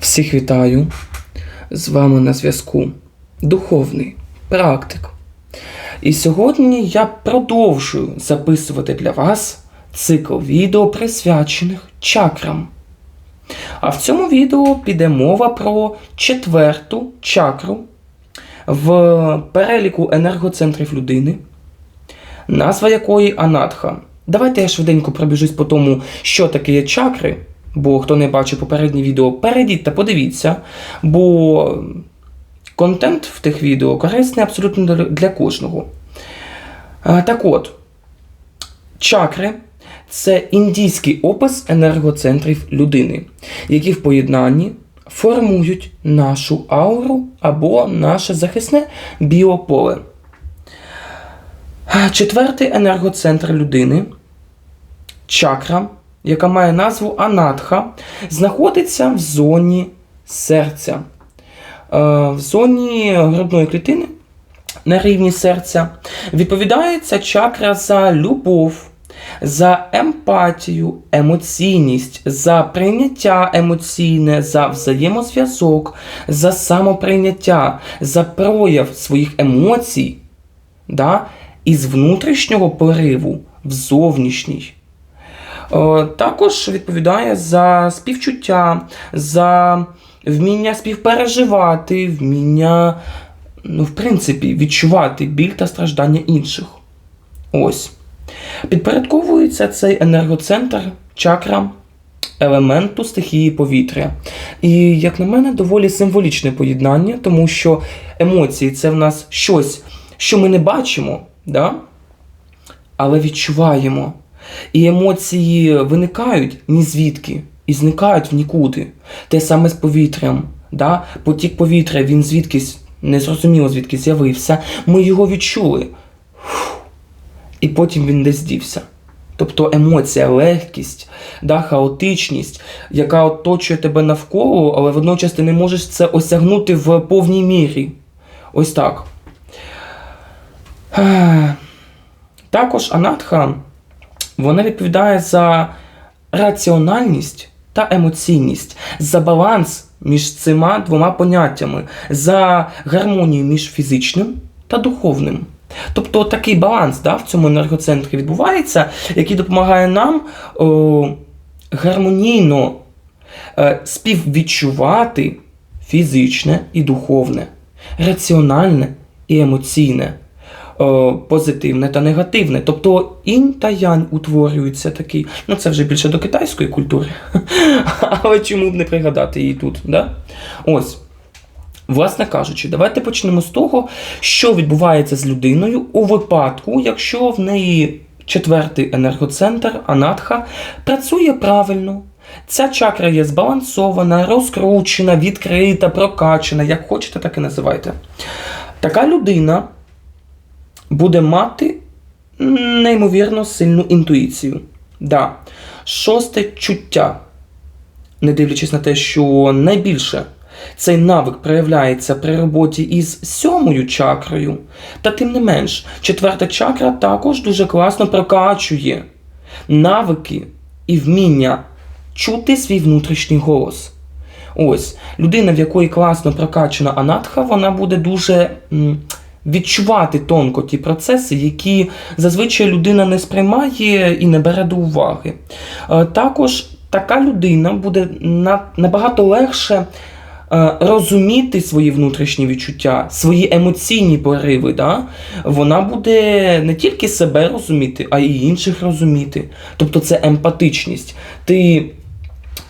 Всіх вітаю! З вами на зв'язку Духовний практик. І сьогодні я продовжую записувати для вас цикл відео, присвячених чакрам. А в цьому відео піде мова про четверту чакру в переліку енергоцентрів людини, назва якої Анатха. Давайте я швиденько пробіжусь по тому, що таке чакри. Бо хто не бачив попереднє відео, перейдіть та подивіться, бо контент в тих відео корисний абсолютно для- кожного. Так от, чакри це індійський опис енергоцентрів людини, які в поєднанні формують нашу ауру або наше захисне біополе. Четвертий енергоцентр людини чакра, яка має назву Анатха, знаходиться в зоні серця. Е, В зоні грудної клітини на рівні серця відповідає ця чакра за любов, за емпатію, емоційність, за прийняття емоційне, за взаємозв'язок, за самоприйняття, за прояв своїх емоцій да, із внутрішнього пориву в зовнішній. Е, Також відповідає за співчуття, за вміння співпереживати, вміння, ну, в принципі, відчувати біль та страждання інших. Ось. Підпорядковується цей енергоцентр чакра елементу стихії повітря. І, як на мене, доволі символічне поєднання, тому що емоції це в нас щось, що ми не бачимо, да? але відчуваємо. І емоції виникають ні звідки і зникають в нікуди. Те саме з повітрям. Да? Потік повітря, він звідкись, незрозуміло звідки з'явився. Ми його відчули. Фух. І потім він десь дівся. Тобто емоція, легкість, да, хаотичність, яка оточує тебе навколо, але водночас ти не можеш це осягнути в повній мірі. Ось так. Також анатха вона відповідає за раціональність та емоційність, за баланс між цими двома поняттями, за гармонію між фізичним та духовним. Тобто такий баланс да, в цьому енергоцентрі відбувається, який допомагає нам о, гармонійно е, співвідчувати фізичне і духовне, раціональне і емоційне позитивне та негативне. Тобто інь та янь утворюється такий. Ну це вже більше до китайської культури. Але чому б не пригадати її тут? Да? Ось. Власне кажучи, давайте почнемо з того, що відбувається з людиною у випадку, якщо в неї четвертий енергоцентр Анатха працює правильно. Ця чакра є збалансована, розкручена, відкрита, прокачана, як хочете, так і називайте. Така людина буде мати неймовірно сильну інтуїцію. Да. Шосте чуття. Не дивлячись на те, що найбільше цей навик проявляється при роботі із сьомою чакрою. Та тим не менш, четверта чакра також дуже класно прокачує навики і вміння чути свій внутрішній голос. Ось, людина, в якої класно прокачана анатха, вона буде дуже м, відчувати тонко ті процеси, які зазвичай людина не сприймає і не бере до уваги. Е, Також така людина буде набагато легше е, розуміти свої внутрішні відчуття, свої емоційні пориви. Да? Вона буде не тільки себе розуміти, а й інших розуміти. Тобто це емпатичність. Ти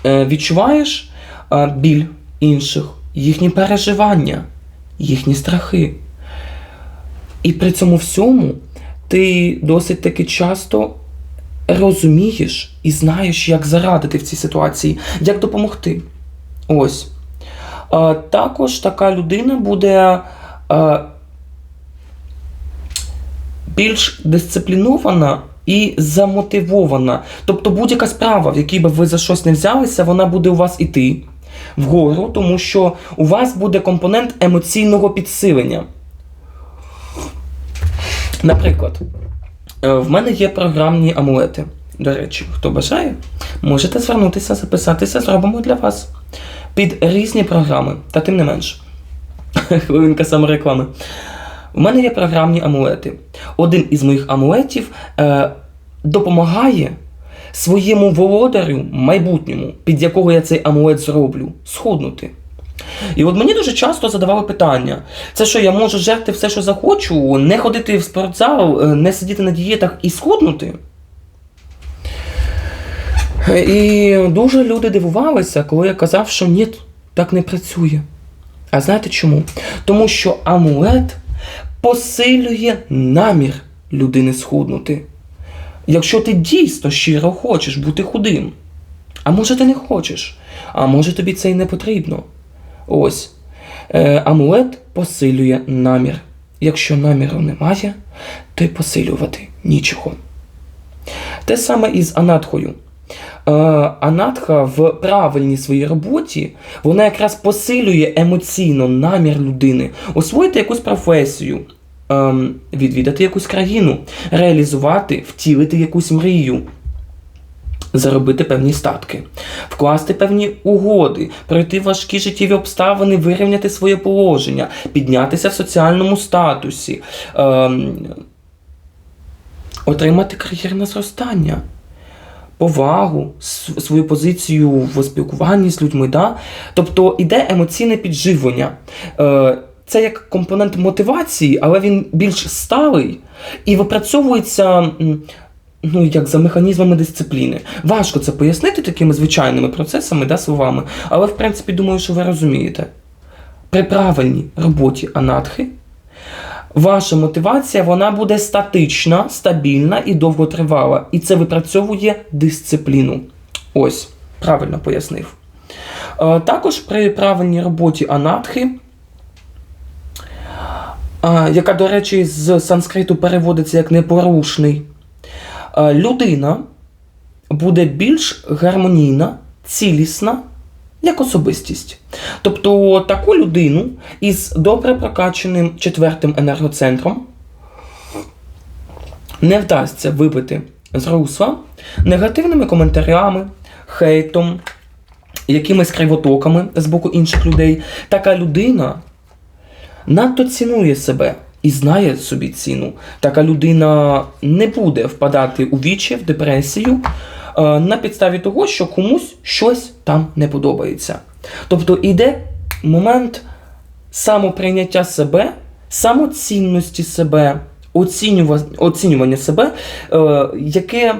е, відчуваєш біль інших, їхні переживання, їхні страхи. І при цьому всьому ти досить таки часто розумієш і знаєш, як зарадити в цій ситуації, як допомогти. Ось. Також така людина буде більш дисциплінована і замотивована. Тобто будь-яка справа, в якій би ви за щось не взялися, вона буде у вас іти вгору, тому що у вас буде компонент емоційного підсилення. Наприклад, е, в мене є програмні амулети. До речі, хто бажає, можете звернутися, записатися, зробимо для вас. під різні програми, та тим не менш. Хвилинка самореклами. У мене є програмні амулети. Один із моїх амулетів е, допомагає своєму володарю майбутньому, під якого я цей амулет зроблю, схуднути. І от мені дуже часто задавали питання: це що, я можу жерти все, що захочу, не ходити в спортзал, е, не сидіти на дієтах і схуднути? І дуже люди дивувалися, коли я казав, що ні, так не працює. А знаєте чому? Тому що амулет посилює намір людини схуднути. Якщо ти дійсно щиро хочеш бути худим, а може ти не хочеш, а може тобі це і не потрібно. Ось. Е, амулет посилює намір. Якщо наміру немає, то й посилювати нічого. Те саме і з анатхою. Е, Анатха в правильній своїй роботі вона якраз посилює емоційно намір людини освоїти якусь професію, ем, відвідати якусь країну, реалізувати, втілити якусь мрію. Заробити певні статки, вкласти певні угоди, пройти важкі життєві обставини, вирівняти своє положення, піднятися в соціальному статусі, ем, отримати кар'єрне зростання, повагу, свою позицію в спілкуванні з людьми. Да? Тобто іде емоційне підживлення. Е, це як компонент мотивації, але він більш сталий і випрацьовується. Ну, як за механізмами дисципліни. Важко це пояснити такими звичайними процесами, да, словами, але в принципі думаю, що ви розумієте. При правильній роботі анатхи ваша мотивація вона буде статична, стабільна і довготривала. І це випрацьовує дисципліну. Ось, правильно пояснив. Е, Також при правильній роботі анатхи, е, яка, до речі, з санскриту переводиться як непорушний, людина буде більш гармонійна, цілісна, як особистість. Тобто таку людину із добре прокачаним четвертим енергоцентром не вдасться вибити з русла негативними коментарями, хейтом, якимись кривотоками з боку інших людей. Така людина надто цінує себе і знає собі ціну. Така людина не буде впадати у вічі, в депресію е, на підставі того, що комусь щось там не подобається. Тобто йде момент самоприйняття себе, самоцінності себе, оцінюва- оцінювання себе, е, яке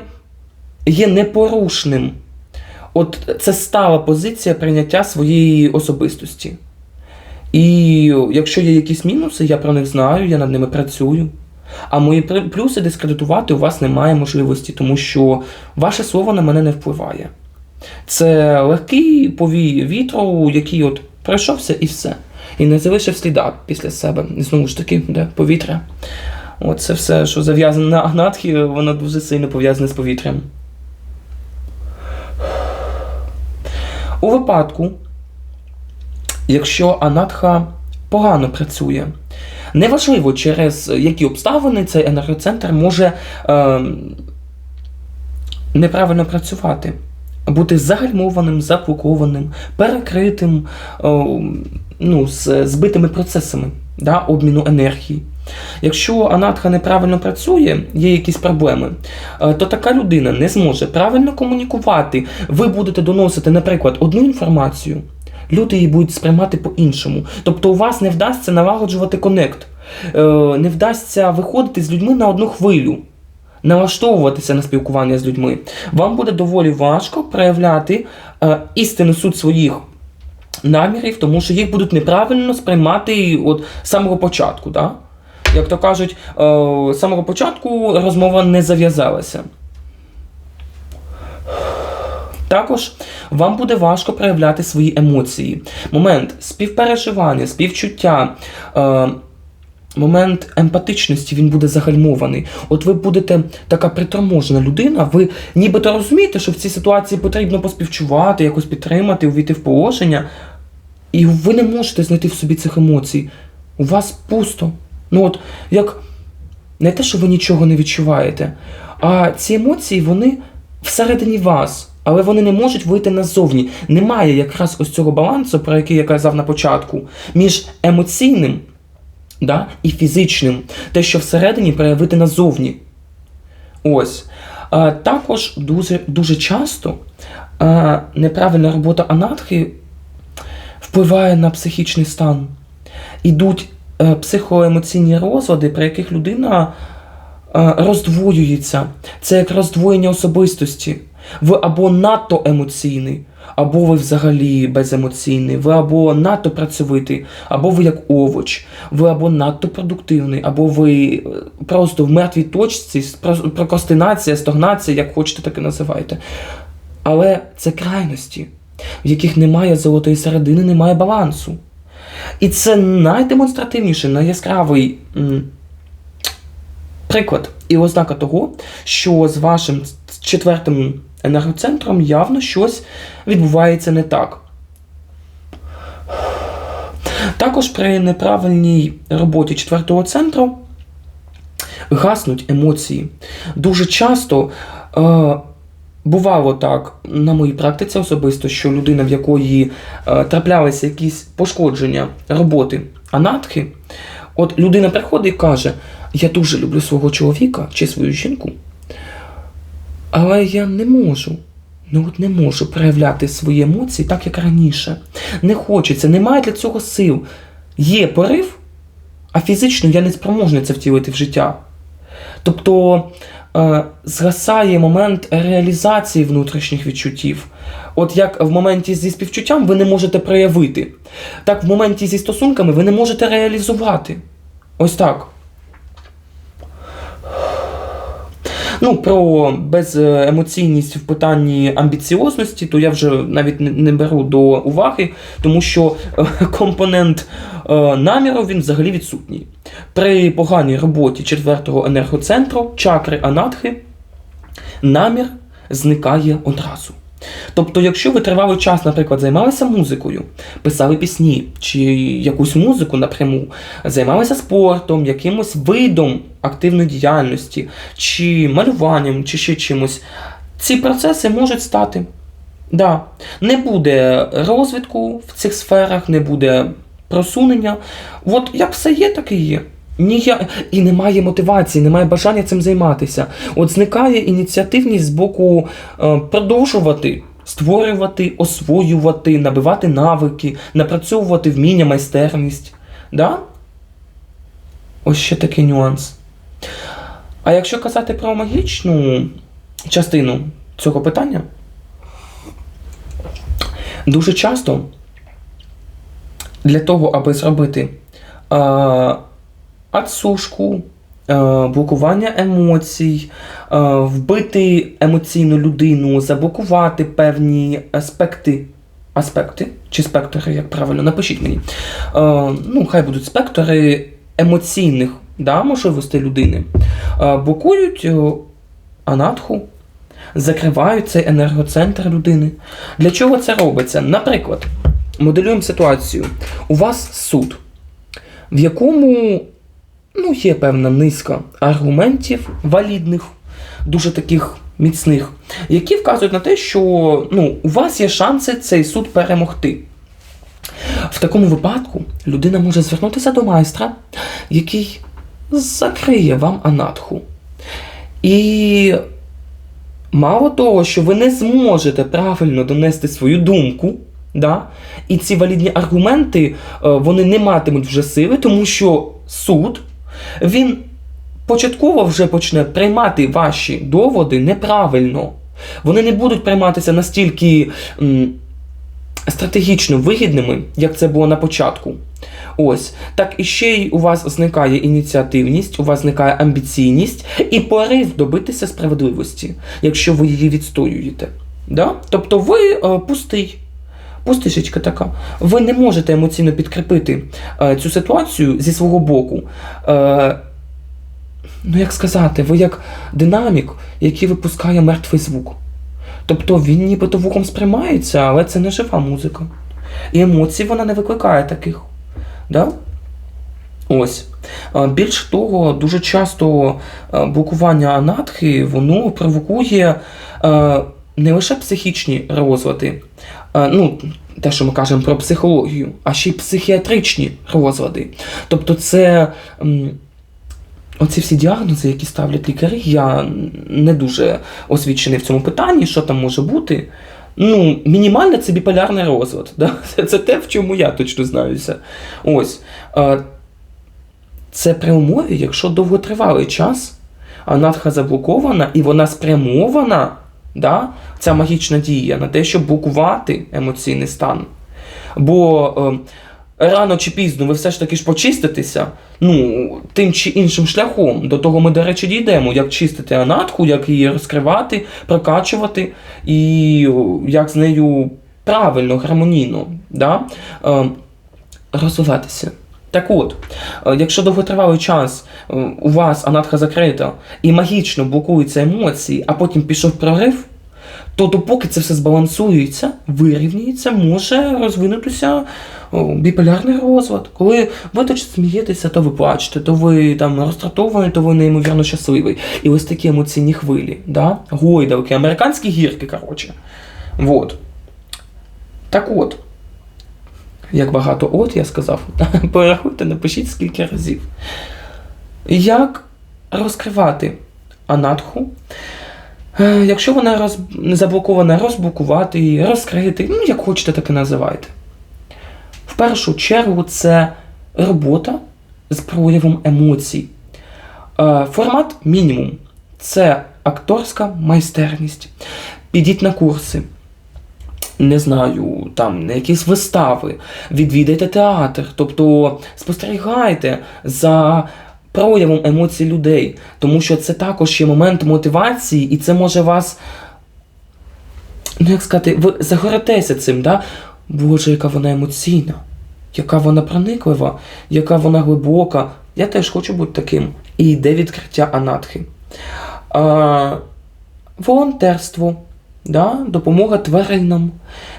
є непорушним. От це стала позиція прийняття своєї особистості. І якщо є якісь мінуси, я про них знаю, я над ними працюю. А мої плюси дискредитувати у вас немає можливості, тому що ваше слово на мене не впливає. Це легкий повій вітру, який от пройшовся і все. І не залишив сліда після себе. І знову ж таки, де повітря. От це все, що зав'язане на агнатхі, воно дуже сильно пов'язане з повітрям. У випадку, якщо анатха погано працює, неважливо через які обставини цей енергоцентр може е, неправильно працювати, бути загальмованим, заблокованим, перекритим, е, ну, з збитими процесами да, обміну енергії. Якщо анатха неправильно працює, є якісь проблеми, е, то така людина не зможе правильно комунікувати. Ви будете доносити, наприклад, одну інформацію, люди її будуть сприймати по-іншому. Тобто у вас не вдасться налагоджувати конект, е, не вдасться виходити з людьми на одну хвилю. Налаштовуватися на спілкування з людьми. Вам буде доволі важко проявляти е, істинну суть своїх намірів, тому що їх будуть неправильно сприймати от самого початку. Да? Як то кажуть, е, з самого початку розмова не зав'язалася. Також вам буде важко проявляти свої емоції. Момент співпереживання, співчуття, е, момент емпатичності він буде загальмований. От ви будете така приторможена людина, ви нібито розумієте, що в цій ситуації потрібно поспівчувати, якось підтримати, увійти в положення, і ви не можете знайти в собі цих емоцій. У вас пусто. Ну от як не те, що ви нічого не відчуваєте, а ці емоції, вони всередині вас, але вони не можуть вийти назовні. Немає якраз ось цього балансу, про який я казав на початку, між емоційним да, і фізичним, те, що всередині проявити назовні. Ось. А, також дуже, дуже часто а, неправильна робота анатхи впливає на психічний стан. Ідуть е, психоемоційні розлади, при яких людина е, роздвоюється. Це як роздвоєння особистості. Ви або надто емоційний, або ви взагалі беземоційний, ви або надто працьовитий, або ви як овоч, ви або надто продуктивний, або ви е, просто в мертвій точці, прокрастинація, стагнація, як хочете, так і називайте. Але це крайності, в яких немає золотої середини, немає балансу. І це найдемонстративніший, найяскравий приклад і ознака того, що з вашим четвертим енергоцентром явно щось відбувається не так. Також при неправильній роботі четвертого центру гаснуть емоції. Дуже часто е, бувало так на моїй практиці особисто, що людина, в якої е, траплялися якісь пошкодження роботи анатхи, от людина приходить і каже: Я дуже люблю свого чоловіка чи свою жінку, але я не можу. Ну от не можу проявляти свої емоції так, як раніше. Не хочеться, немає для цього сил. Є порив, а фізично я не спроможний це втілити в життя. Тобто е, згасає момент реалізації внутрішніх відчуттів. От як в моменті зі співчуттям ви не можете проявити, так в моменті зі стосунками ви не можете реалізувати. Ось так. Ну, про беземоційність в питанні амбіціозності, то я вже навіть не, не беру до уваги, тому що е, компонент е, наміру він взагалі відсутній. При поганій роботі четвертого енергоцентру, чакри анатхи, намір зникає одразу. Тобто, якщо ви тривалий час, наприклад, займалися музикою, писали пісні чи якусь музику напряму, займалися спортом, якимось видом активної діяльності, чи малюванням, чи ще чимось, ці процеси можуть стати. Да. Не буде розвитку в цих сферах, не буде просунення. От як все є, так і є. Нія... І немає мотивації, немає бажання цим займатися. От зникає ініціативність з боку е, продовжувати, створювати, освоювати, набивати навики, напрацьовувати вміння, майстерність. Да? Ось ще такий нюанс. А якщо казати про магічну частину цього питання, дуже часто для того, аби зробити е, отсушку, е, блокування емоцій, е, вбити емоційну людину, заблокувати певні аспекти. Аспекти чи спектри, як правильно, напишіть мені. Е, ну, хай будуть спектри емоційних да, можливостей людини. Блокують анатху, закривають цей енергоцентр людини. Для чого це робиться? Наприклад, моделюємо ситуацію. У вас суд, в якому ну, є певна низка аргументів валідних, дуже таких міцних, які вказують на те, що ну, у вас є шанси цей суд перемогти. В такому випадку людина може звернутися до майстра, який закриє вам анатху. І мало того, що ви не зможете правильно донести свою думку, да? і ці валідні аргументи е, вони не матимуть вже сили, тому що суд він початково вже почне приймати ваші доводи неправильно. Вони не будуть прийматися настільки м, стратегічно вигідними, як це було на початку. Ось так і ще й у вас зникає ініціативність, у вас зникає амбіційність і порив добитися справедливості, якщо ви її відстоюєте. Да? Тобто ви е, пустий. Пустишечка така. Ви не можете емоційно підкріпити е, цю ситуацію зі свого боку. Е, ну, як сказати, ви як динамік, який випускає мертвий звук. Тобто він нібито вухом сприймається, але це не жива музика. І емоцій вона не викликає таких. Да? Ось. Більш того, дуже часто е, блокування анатхи воно провокує е, не лише психічні розлади, е, ну, те, що ми кажемо про психологію, а ще й психіатричні розлади. Тобто, це. Оці всі діагнози, які ставлять лікарі, я не дуже освічений в цьому питанні, що там може бути. Ну, мінімально це біполярний розлад. Да? Це, це те, в чому я точно знаюся. Ось. Е, Це при умові, якщо довготривалий час анатха заблокована і вона спрямована, да? ця магічна дія на те, щоб блокувати емоційний стан. Бо е, рано чи пізно ви все ж таки ж почиститеся ну, тим чи іншим шляхом. До того ми, до речі, дійдемо, як чистити анатху, як її розкривати, прокачувати і як з нею правильно, гармонійно да? е, розвиватися. Так от, е, якщо довготривалий час е, у вас анатха закрита і магічно блокуються емоції, а потім пішов прорив, то допоки це все збалансується, вирівнюється, може розвинутися біполярний розлад. Коли ви то смієтеся, то ви плачете, то ви там розтратований, то ви неймовірно щасливий. І ось такі емоційні хвилі, да? гойдалки, американські гірки, коротше. Вот. Так от. Як багато от я сказав, порахуйте, напишіть скільки разів. Як розкривати анатху? Е, Якщо вона роз... заблокована, розблокувати її, розкрити, ну як хочете, так і називайте. В першу чергу це робота з проявом емоцій. Е, Формат мінімум це акторська майстерність. Підіть на курси. Не знаю, там на якісь вистави, відвідайте театр, тобто спостерігайте за проявом емоцій людей, тому що це також є момент мотивації, і це може вас, ну як сказати, ви загоритеся цим, да? Боже, яка вона емоційна, яка вона прониклива, яка вона глибока. Я теж хочу бути таким. І йде відкриття анатхи. А, волонтерство, да? допомога тваринам,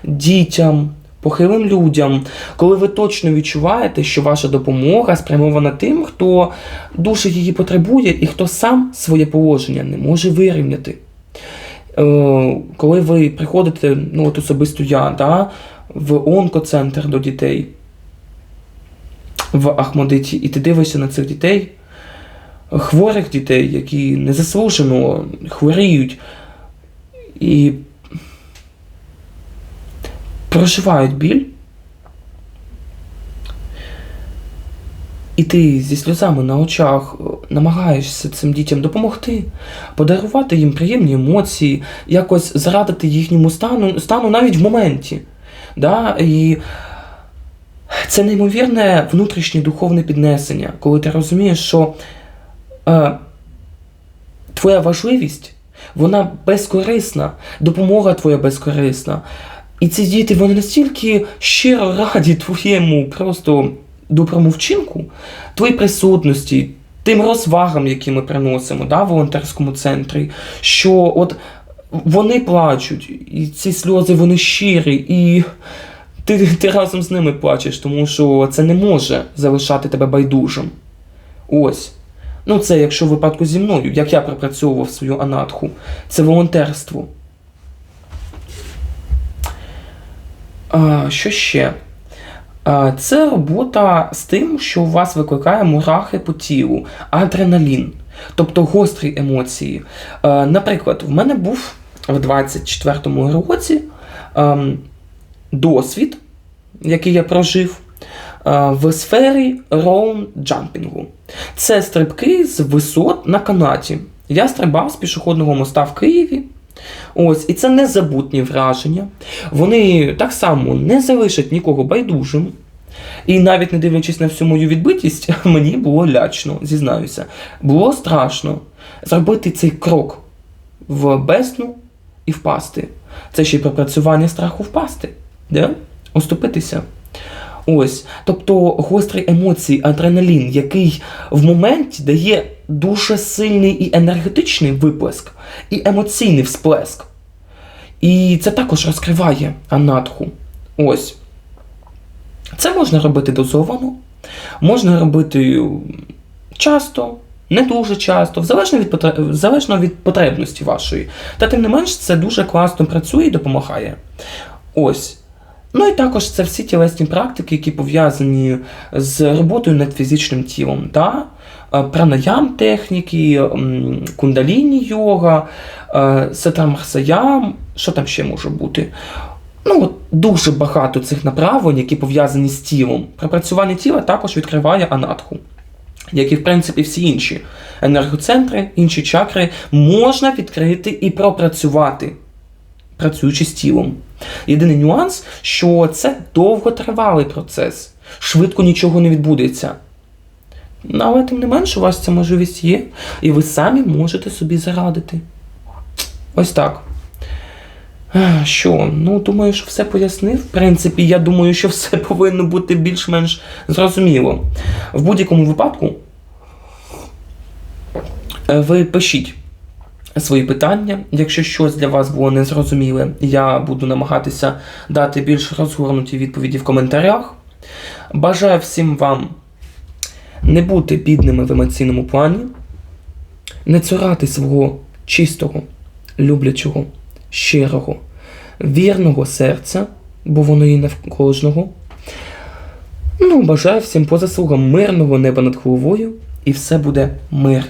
дітям, похилим людям, коли ви точно відчуваєте, що ваша допомога спрямована тим, хто дуже її потребує і хто сам своє положення не може вирівняти. Е, коли ви приходите, ну от особисто я, да, в онкоцентр до дітей в Ахмадиті, і ти дивишся на цих дітей, хворих дітей, які незаслужено хворіють і проживають біль, і ти зі сльозами на очах е, намагаєшся цим дітям допомогти, подарувати їм приємні емоції, якось зарадити їхньому стану, стану навіть в моменті. Да? І це неймовірне внутрішнє духовне піднесення, коли ти розумієш, що е, твоя важливість, вона безкорисна, допомога твоя безкорисна. І ці діти вони настільки щиро раді твоєму просто доброму вчинку, твоїй присутності, тим розвагам, які ми приносимо да, в волонтерському центрі, що от вони плачуть, і ці сльози вони щирі, і ти, ти разом з ними плачеш, тому що це не може залишати тебе байдужим. Ось. Ну, це якщо в випадку зі мною, як я пропрацьовував свою анатху, це волонтерство. Що ще? Це робота з тим, що у вас викликає мурахи по тілу, адреналін, тобто гострі емоції. Наприклад, в мене був в 24-му році ем, досвід, який я прожив е, в сфері роун-джампінгу. Це стрибки з висот на канаті. Я стрибав з пішохідного моста в Києві. Ось, і це незабутні враження. Вони так само не залишать нікого байдужим. І навіть не дивлячись на всю мою відбитість, мені було лячно, зізнаюся. Було страшно зробити цей крок в бездну і впасти. Це ще й пропрацювання страху впасти, де? оступитися. Ось, тобто гострі емоції, адреналін, який в моменті дає дуже сильний і енергетичний виплеск, і емоційний всплеск. І це також розкриває анатху. Ось. Це можна робити дозовано, можна робити часто, не дуже часто, залежно від, потре- залежно від потребності вашої. Та тим не менш, це дуже класно працює і допомагає. Ось. Ну і також це всі тілесні практики, які пов'язані з роботою над фізичним тілом. Та? Е, Пранаям техніки, кундаліні йога, е, що там ще може бути? Ну, от дуже багато цих направлень, які пов'язані з тілом. Пропрацювання тіла також відкриває анатху, як і, в принципі, всі інші енергоцентри, інші чакри можна відкрити і пропрацювати, працюючи з тілом. Єдиний нюанс, що це довготривалий процес, швидко нічого не відбудеться. Але тим не менш, у вас ця можливість є, і ви самі можете собі зарадити. Ось так. Що? Ну, думаю, що все пояснив. В принципі, я думаю, що все повинно бути більш-менш зрозуміло. В будь-якому випадку е, ви пишіть свої питання. Якщо щось для вас було незрозуміле, я буду намагатися дати більш розгорнуті відповіді в коментарях. Бажаю всім вам не бути бідними в емоційному плані, не цурати свого чистого, люблячого, щирого, вірного серця, бо воно є не в кожного. Ну, бажаю всім по заслугам мирного неба над головою, і все буде мир.